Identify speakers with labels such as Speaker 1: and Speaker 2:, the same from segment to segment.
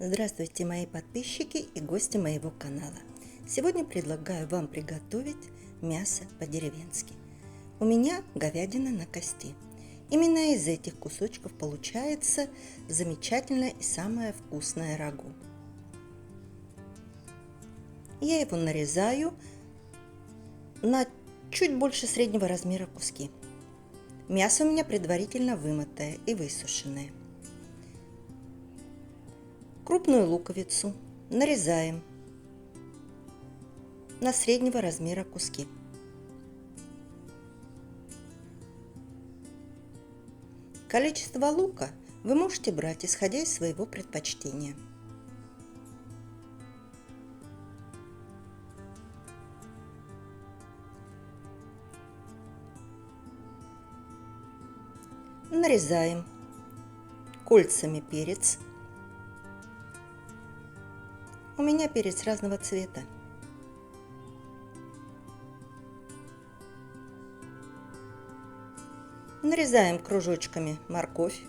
Speaker 1: Здравствуйте, мои подписчики и гости моего канала. Сегодня предлагаю вам приготовить мясо по-деревенски. У меня говядина на кости. Именно из этих кусочков получается замечательное и самое вкусное рагу. Я его нарезаю на чуть больше среднего размера куски. Мясо у меня предварительно вымытое и высушенное. Крупную луковицу нарезаем на среднего размера куски. Количество лука вы можете брать, исходя из своего предпочтения. Нарезаем кольцами перец. У меня перец разного цвета. Нарезаем кружочками морковь.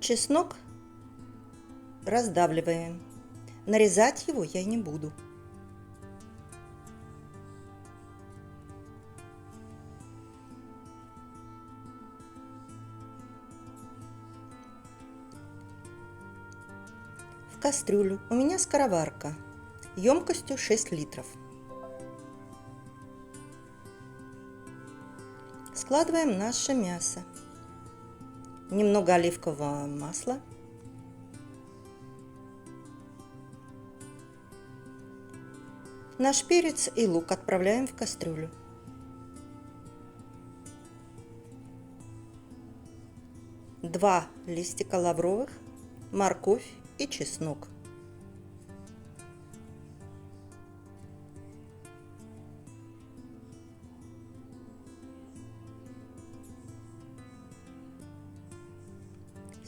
Speaker 1: Чеснок раздавливаем. Нарезать его я не буду. Кастрюлю у меня скороварка емкостью 6 литров. Складываем наше мясо немного оливкового масла, Наш перец и лук отправляем в кастрюлю. Два листика лавровых, морковь и чеснок.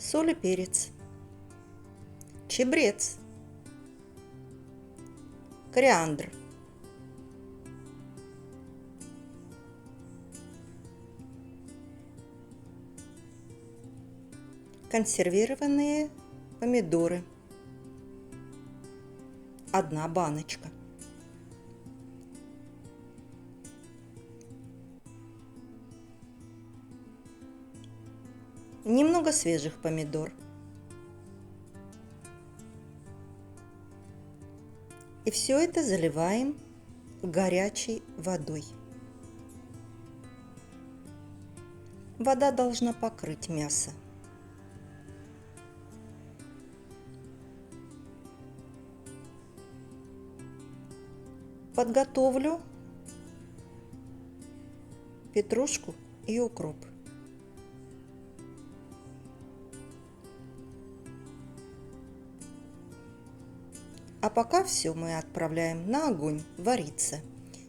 Speaker 1: соль и перец, чебрец, кориандр, консервированные помидоры, одна баночка, немного свежих помидор. И все это заливаем горячей водой. Вода должна покрыть мясо. Подготовлю петрушку и укроп. А пока все мы отправляем на огонь вариться.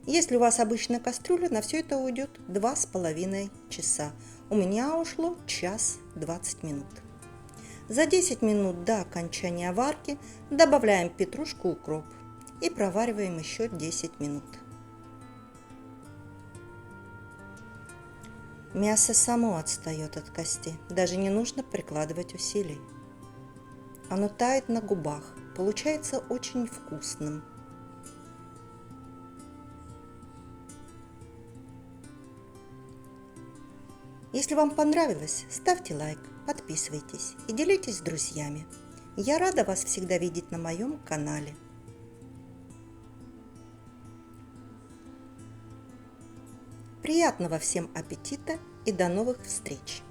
Speaker 1: Если у вас обычная кастрюля, на все это уйдет два с половиной часа. У меня ушло час 20 минут. За 10 минут до окончания варки добавляем петрушку, укроп и провариваем еще 10 минут. Мясо само отстает от кости, даже не нужно прикладывать усилий. Оно тает на губах, получается очень вкусным. Если вам понравилось, ставьте лайк, подписывайтесь и делитесь с друзьями. Я рада вас всегда видеть на моем канале. Приятного всем аппетита и до новых встреч!